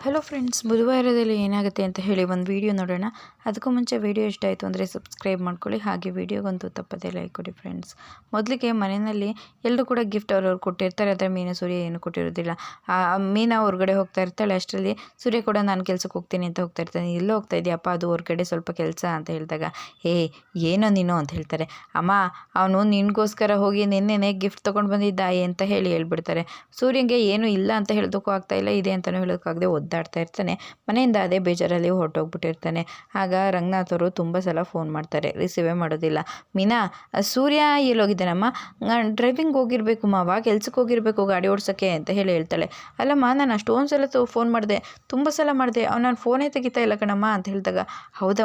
Hello friends ಬುಧವಾರದಲ್ಲಿ ಏನಾಗುತ್ತೆ ಅಂತ ಹೇಳಿ ಒಂದು ವಿಡಿಯೋ ನೋಡೋಣ. ಅದಕ್ಕೂ ಮುಂಚೆ ವಿಡಿಯೋ ಇಷ್ಟ ಆಯಿತು ಅಂದರೆ ಸಬ್ಸ್ಕ್ರೈಬ್ ಮಾಡ್ಕೊಳ್ಳಿ. ಹಾಗೆ ವಿಡಿಯೋಗಂತೂ ತಪ್ಪದೇ ಲೈಕ್ ಕೊಡಿ ಫ್ರೆಂಡ್ಸ್ ಮೊದಲಿಗೆ ಮನೆಯಲ್ಲಿ ಎಲ್ಲರೂ ಕೂಡ ಗಿಫ್ಟ್ ಅವ್ರವ್ರು ಕೊಟ್ಟಿರ್ತಾರೆ. ಆದರೆ ಮೀನು, ಸೂರ್ಯ ಏನು ಕೊಟ್ಟಿರೋದಿಲ್ಲ. ಆ ಮೀನಾ ಹೊರಗಡೆ ಹೋಗ್ತಾ ಇರ್ತಾಳೆ. ಅಷ್ಟರಲ್ಲಿ ಸೂರ್ಯ ಕೂಡ ನಾನು ಕೆಲ್ಸಕ್ಕೆ ಹೋಗ್ತೀನಿ ಅಂತ ಹೋಗ್ತಾ ಇರ್ತಾನೆ. ಎಲ್ಲೋ ಹೋಗ್ತಾ ಇದೆಯಪ್ಪ ಅದು ಹೊರಗಡೆ ಸ್ವಲ್ಪ ಕೆಲಸ ಅಂತ ಹೇಳಿದಾಗ ಏ ಏನೋ ನೀನು ಅಂತ ಹೇಳ್ತಾರೆ. ಅಮ್ಮ, ಅವನು ನಿನಗೋಸ್ಕರ ಹೋಗಿ ನಿನ್ನೆನೇ ಗಿಫ್ಟ್ ತೊಗೊಂಡು ಬಂದಿದ್ದಾಯಿ ಅಂತ ಹೇಳಿ ಹೇಳ್ಬಿಡ್ತಾರೆ. ಸೂರ್ಯಂಗೆ ಏನೂ ಇಲ್ಲ ಅಂತ ಹೇಳೋದಕ್ಕೂ ಆಗ್ತಾ ಇಲ್ಲ. ಇದೆ ಅಂತಲೂ ಹೇಳೋಕ್ಕಾಗದೆ ಒದ್ದಾಡ್ತಾ ಇರ್ತಾನೆ. ಮನೆಯಿಂದ ಅದೇ ಬೇಜಾರಲ್ಲಿ ಹೊರಟೋಗ್ಬಿಟ್ಟಿರ್ತಾನೆ. ಆಗ ರಂಗನಾಥ್ ಅವರು ತುಂಬ ಸಲ ಫೋನ್ ಮಾಡ್ತಾರೆ. ರಿಸೀವೇ ಮಾಡೋದಿಲ್ಲ. ಮೀನಾ ಸೂರ್ಯ ಎಲ್ಲೋಗಿದ್ದಾನಮ್ಮ? ಡ್ರೈವಿಂಗ್ ಹೋಗಿರ್ಬೇಕು ಮಾವ, ಕೆಲ್ಸಕ್ಕೆ ಹೋಗಿರಬೇಕು, ಗಾಡಿ ಓಡಿಸೋಕ್ಕೆ ಅಂತ ಹೇಳಿ ಹೇಳ್ತಾಳೆ. ಅಲ್ಲಮ್ಮ, ನಾನು ಅಷ್ಟೊಂದು ಸಲ ಫೋನ್ ಮಾಡಿದೆ. ತುಂಬ ಸಲ ಮಾಡಿದೆ. ಅವ್ನು ನಾನು ಫೋನೇ ತೆಗಿತಾ ಇಲ್ಲ ಕಣಮ್ಮ ಅಂತ ಹೇಳಿದಾಗ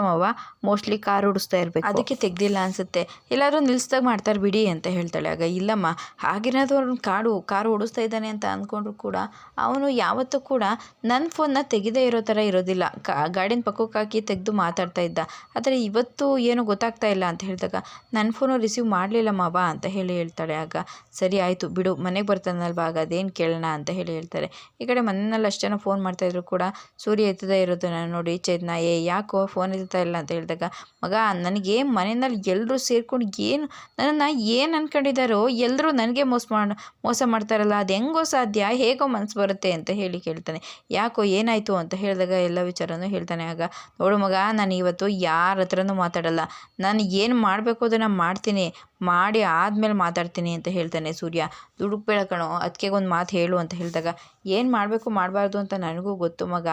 ಮಾವ? ಮೋಸ್ಟ್ಲಿ ಕಾರ್ ಓಡಿಸ್ತಾ ಇರಬೇಕು. ಅದಕ್ಕೆ ತೆಗ್ದಿಲ್ಲ ಅನಿಸುತ್ತೆ. ಎಲ್ಲಾದರೂ ನಿಲ್ಲಿಸ್ದಾಗ ಮಾಡ್ತಾರೆ ಬಿಡಿ ಅಂತ ಹೇಳ್ತಾಳೆ. ಆಗ ಇಲ್ಲಮ್ಮ ಹಾಗೇನಾದ್ರು ಅವ್ನು ಕಾಡು ಕಾರ್ ಓಡಿಸ್ತಾ ಇದ್ದಾನೆ ಅಂತ ಅಂದ್ಕೊಂಡ್ರು ಕೂಡ, ಅವನು ಯಾವತ್ತೂ ಕೂಡ ನನ್ನ ಫೋನ್ನ ತೆಗೆದೇ ಇರೋ ಥರ ಇರೋದಿಲ್ಲ. ಕಾ, ಗಾಡಿನ ಪಕ್ಕಕ್ಕೆ ಹಾಕಿ ತೆಗೆದು ಮಾತಾಡ್ತಾ ಇದ್ದ. ಆದರೆ ಇವತ್ತು ಏನೂ ಗೊತ್ತಾಗ್ತಾ ಇಲ್ಲ ಅಂತ ಹೇಳಿದಾಗ ನನ್ನ ಫೋನು ರಿಸೀವ್ ಮಾಡಲಿಲ್ಲ ಮಾವ ಅಂತ ಹೇಳಿ ಹೇಳ್ತಾಳೆ. ಆಗ, ಸರಿ ಆಯಿತು, ಬಿಡು, ಮನೆಗೆ ಬರ್ತಾನಲ್ವ, ಆಗ ಅದೇನು ಕೇಳೋಣ ಅಂತ ಹೇಳಿ ಹೇಳ್ತಾರೆ. ಈ ಕಡೆ ಮನೆಯಲ್ಲಿ ಅಷ್ಟು ಜನ ಫೋನ್ ಮಾಡ್ತಾಯಿದ್ರು ಕೂಡ, ಸೂರ್ಯ ಎತ್ತದೇ ಇರೋದನ್ನ ನೋಡಿ, ಚೇತನ, ಏ, ಯಾಕೋ ಫೋನ್ ಎತ್ತಾ ಇಲ್ಲ ಅಂತ ಹೇಳಿದಾಗ, ಮಗ, ನನಗೆ ಮನೆಯಲ್ಲಿ ಎಲ್ಲರೂ ಸೇರ್ಕೊಂಡು ಏನು, ನನ್ನನ್ನು ಏನು ಅಂದ್ಕೊಂಡಿದ್ದಾರೋ ಎಲ್ಲರೂ ನನಗೆ ಮೋಸ ಮಾಡಿ, ಮೋಸ ಮಾಡ್ತಾರಲ್ಲ, ಅದು ಹೆಂಗೋ ಸಾಧ್ಯ, ಹೇಗೋ ಮನಸ್ಸು ಬರುತ್ತೆ ಅಂತ ಹೇಳಿ ಕೇಳ್ತಾನೆ. ಯಾಕೋ ಏನಾಯಿತು ಅಂತ ಹೇಳಿದಾಗ ಎಲ್ಲ ವಿಚಾರನೂ ಹೇಳ್ತಾನೆ. ಆಗ ನೋಡು ಮಗ, ನಾನು ಇವತ್ತು ಯಾರ ಹತ್ರನೂ ಮಾತಾಡಲ್ಲ. ನಾನು ಏನು ಮಾಡಬೇಕು ಅದನ್ನು ಮಾಡ್ತೀನಿ. ಮಾಡಿ ಆದಮೇಲೆ ಮಾತಾಡ್ತೀನಿ ಅಂತ ಹೇಳ್ತಾನೆ ಸೂರ್ಯ. ದುಡುಕ್ಬೇಡ ಕಣೋ ಅದಕ್ಕೆ ಒಂದು ಮಾತು ಹೇಳು ಅಂತ ಹೇಳಿದಾಗ, ಏನು ಮಾಡಬೇಕು ಮಾಡಬಾರ್ದು ಅಂತ ನನಗೂ ಗೊತ್ತು ಮಗ.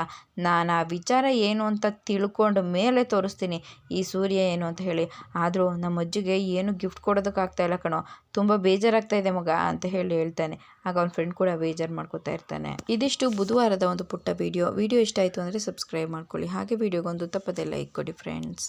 ನಾನು ಆ ವಿಚಾರ ಏನು ಅಂತ ತಿಳ್ಕೊಂಡು ಮೇಲೆ ತೋರಿಸ್ತೀನಿ, ಈ ಸೂರ್ಯ ಏನು ಅಂತ ಹೇಳಿ. ಆದರೂ ನಮ್ಮ ಅಜ್ಜಿಗೆ ಏನು ಗಿಫ್ಟ್ ಕೊಡೋದಕ್ಕಾಗ್ತಾ ಇಲ್ಲ ಕಣೋ. ತುಂಬ ಬೇಜಾರಾಗ್ತಾ ಇದೆ ಮಗ ಅಂತ ಹೇಳಿ ಹೇಳ್ತಾನೆ. ಆಗ ಅವ್ನ ಫ್ರೆಂಡ್ ಕೂಡ ಬೇಜಾರು ಮಾಡ್ಕೋತಾ ಇರ್ತಾನೆ. ಇದಿಷ್ಟು ಬುಧವಾರದ ಒಂದು ಪುಟ್ಟ ವಿಡಿಯೋ ವಿಡಿಯೋ ಇಷ್ಟ ಆಯಿತು ಅಂದರೆ ಸಬ್ಸ್ಕ್ರೈಬ್ ಮಾಡ್ಕೊಳ್ಳಿ. ಹಾಗೆ ವಿಡಿಯೋಗೊಂದು ತಪ್ಪದೆ ಲೈಕ್ ಕೊಡಿ ಫ್ರೆಂಡ್ಸ್